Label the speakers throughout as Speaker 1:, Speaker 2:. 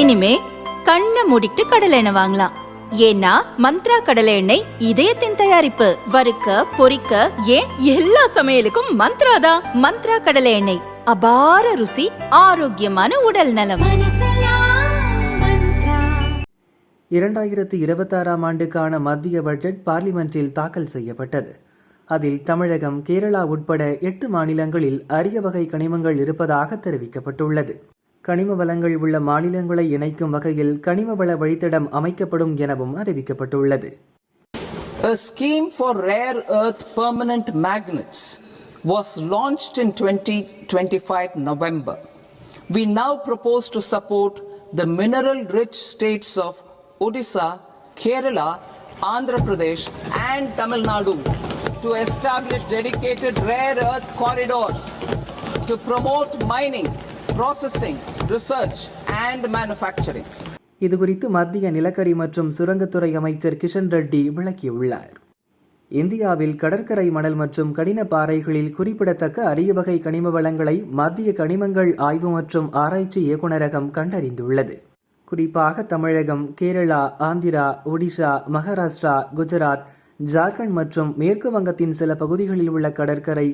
Speaker 1: இனிமே கண்ணை மூடிட்டு கடலை எண்ணெய் வாங்கலாம். ஏன்னா மந்த்ரா கடலை எண்ணெய் இதயத்தின் தயாரிப்பு. வறுக்க பொரிக்க ஏன் எல்லா சமையலுக்கும் மந்த்ரா தான். மந்த்ரா கடலை எண்ணெய் அபார ருசி ஆரோக்கியமான உடல் நலம்.
Speaker 2: இரண்டாயிரத்து இருபத்தாறாம் ஆண்டுக்கான மத்திய பட்ஜெட் பார்லிமென்ட்டில் தாக்கல் செய்யப்பட்டது. அதில் தமிழகம் கேரளா உட்பட எட்டு மாநிலங்களில் அரிய வகை கனிமங்கள் இருப்பதாக தெரிவிக்கப்பட்டுள்ளது. கனிம வளங்கள் உள்ள மாநிலங்களை இணைக்கும் வகையில் கனிம வள வழித்தடம் அமைக்கப்படும் எனவும் அறிவிக்கப்பட்டுள்ளது
Speaker 3: A scheme for rare earth permanent magnets was launched in 2025 November. We now propose to support the mineral rich states of Odisha, Kerala, Andhra Pradesh, and Tamil Nadu to establish dedicated rare earth corridors to promote mining, processing, research, and manufacturing.
Speaker 2: இதுகுறித்து மத்திய நிலக்கரி மற்றும் சுரங்கத்துறை அமைச்சர் கிஷன் ரெட்டி விளக்கியுள்ளார் இந்தியாவில் கடற்கரை மணல் மற்றும் கடின பாறைகளில் குறிப்பிடத்தக்க அரிய வகை கனிம வளங்களை மத்திய கனிமங்கள் ஆய்வு மற்றும் ஆராய்ச்சி இயக்குநரகம் கண்டறிந்துள்ளது குறிப்பாக தமிழகம் கேரளா ஆந்திரா ஒடிஷா மகாராஷ்டிரா குஜராத் ஜார்க்கண்ட் மற்றும் மேற்கு வங்கத்தின் சில பகுதிகளில் உள்ள கடற்கரை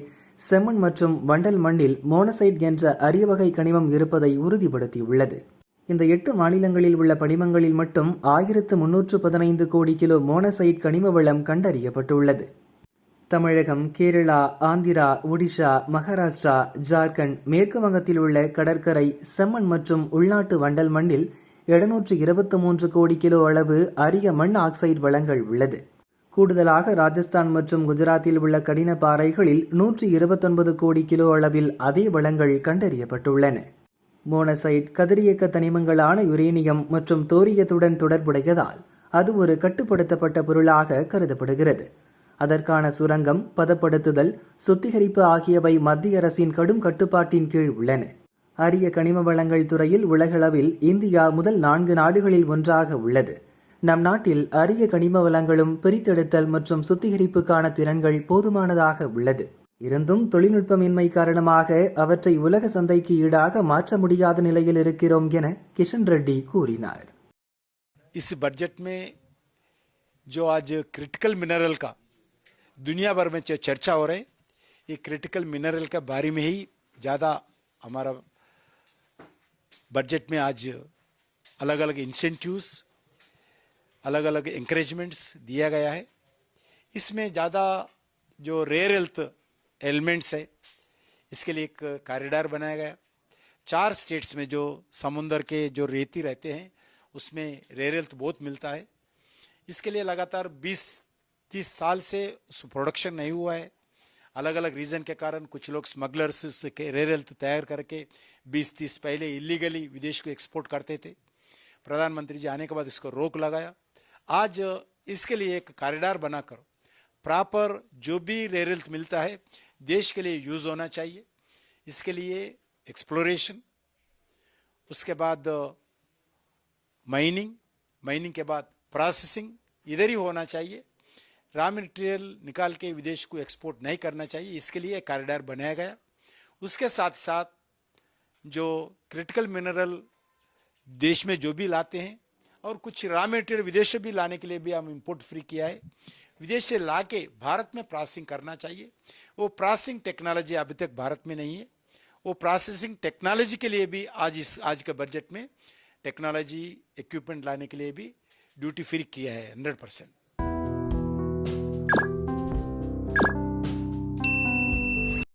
Speaker 2: செம்மண் மற்றும் வண்டல் மண்ணில் மோனசைட் என்ற அரிய வகை கனிமம் இருப்பதை உறுதிப்படுத்தியுள்ளது. இந்த எட்டு மாநிலங்களில் உள்ள படிமங்களில் மட்டும் ஆயிரத்து முன்னூற்று பதினைந்து கோடி கிலோ மோனசைட் கனிம வளம் கண்டறியப்பட்டுள்ளது. தமிழகம் கேரளா ஆந்திரா ஒடிஷா மகாராஷ்டிரா ஜார்க்கண்ட் மேற்கு வங்கத்தில் உள்ள கடற்கரை செம்மண் மற்றும் உள்நாட்டு வண்டல் மண்ணில் எழுநூற்று இருபத்தி மூன்று கோடி கிலோ அளவு அரிய மண் ஆக்சைடு வளங்கள் உள்ளது. கூடுதலாக ராஜஸ்தான் மற்றும் குஜராத்தில் உள்ள கடின பாறைகளில் நூற்றி இருபத்தொன்பது கோடி கிலோ அளவில் அதே வளங்கள் கண்டறியப்பட்டுள்ளன. மோனசைட் கதிரியக்க தனிமங்களான யுரேனியம் மற்றும் தோரியத்துடன் தொடர்புடையதால் அது ஒரு கட்டுப்படுத்தப்பட்ட பொருளாக கருதப்படுகிறது. அதற்கான சுரங்கம் பதப்படுத்துதல் சுத்திகரிப்பு ஆகியவை மத்திய அரசின் கடும் கட்டுப்பாட்டின் கீழ் உள்ளன. அரிய கனிம வளங்கள் துறையில் உலகளவில் இந்தியா முதல் நான்கு நாடுகளில் ஒன்றாக உள்ளது. நம் நாட்டில் அரிய கனிம வளங்களும் பிரித்தெடுத்தல் மற்றும் சுத்திகரிப்புக்கான திறன்கள் போதுமானதாக உள்ளது இருந்தும் தொழில்நுட்பமின்மை காரணமாக அவற்றை உலக சந்தைக்கு ஈடாக மாற்ற முடியாத நிலையில் இருக்கிறோம் என கிஷன் ரெட்டி கூறினார்
Speaker 4: इस बजट में जो आज क्रिटिकल मिनरल का दुनिया भर में जो चर्चा हो रही ये क्रिटिकल मिनरल के बारे में ही ज़्यादा हमारा बजट में आज अलग अलग इंसेंटिव्स अलग अलग इंकरेजमेंट्स दिया गया है। इसमें ज़्यादा जो रेयर हेल्थ एलिमेंट्स है, इसके लिए एक कॉरिडोर बनाया गया। चार स्टेट्स में जो समुंदर के जो रेती रहते हैं, उसमें रेयर हेल्थ बहुत मिलता है। इसके लिए लगातार 20-30 साल से उस प्रोडक्शन नहीं हुआ है। अलग अलग रीजन के कारण कुछ लोग स्मगलर्स के रेयर हेल्थ तैयार करके 20-30 पहले इलीगली विदेश को एक्सपोर्ट करते थे। प्रधानमंत्री जी आने के बाद इसको रोक लगाया। आज इसके लिए एक कॉरिडोर बनाकर प्रॉपर जो भी रेयर मिलता है, देश के लिए यूज़ होना चाहिए। इसके लिए एक्सप्लोरेशन उसके बाद माइनिंग माइनिंग के बाद प्रोसेसिंग इधर ही होना चाहिए। रॉ मटेरियल निकाल के विदेश को एक्सपोर्ट नहीं करना चाहिए, इसके लिए कॉरिडोर बनाया गया। उसके साथ साथ जो क्रिटिकल मिनरल देश में जो भी लाते हैं और कुछ रॉ मेटेरियल विदेश से भी लाने के लिए भी हम इम्पोर्ट फ्री किया है। विदेश से ला के भारत में प्रोसेसिंग करना चाहिए। वो प्रोसेसिंग टेक्नोलॉजी अभी तक भारत में नहीं है। वो प्रोसेसिंग टेक्नोलॉजी के लिए भी आज इस, आज के बजट में टेक्नोलॉजी इक्विपमेंट लाने के लिए भी ड्यूटी फ्री किया है हंड्रेड परसेंट